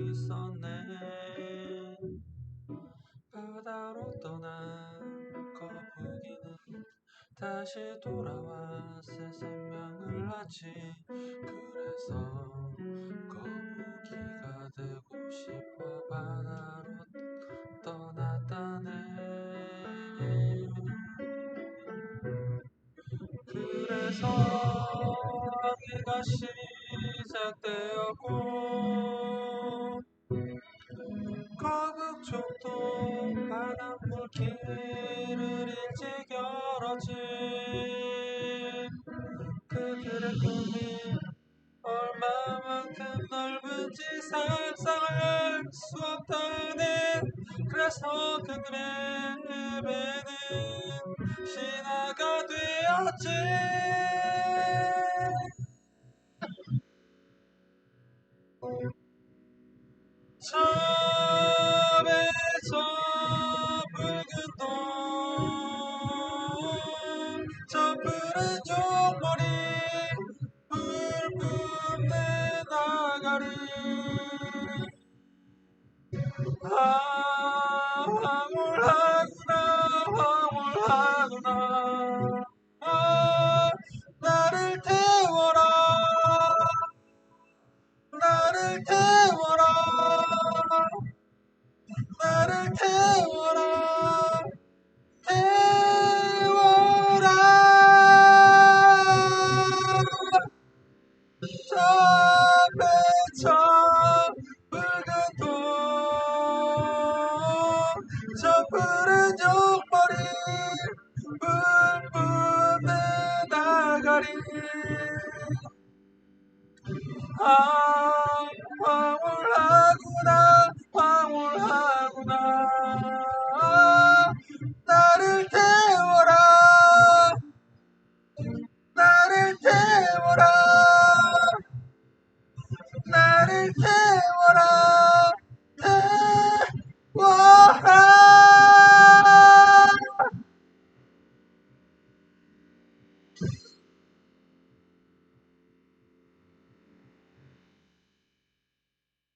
있었네. 바다로 떠난 거북이는 다시 돌아와 새 생명을 낳지. 그래서 거북이가 되고 싶어 바다로 떠났다네. 그래서 아기가 시작되었고 거북족도 바닷물 길을 일찍 열었지 그들의 꿈이 얼마만큼 넓은지 상상할 수 없다네 그래서 그들의 배는 신화가 되었지. 섬 황홀하구나 황홀하구나. 아, 나를 태워라. 나를 태워라. 나를 태워라. 태워라. 아, 황홀하구나, 황홀하구나. 나를 태워라, 나를 태워라, 나를 태워라.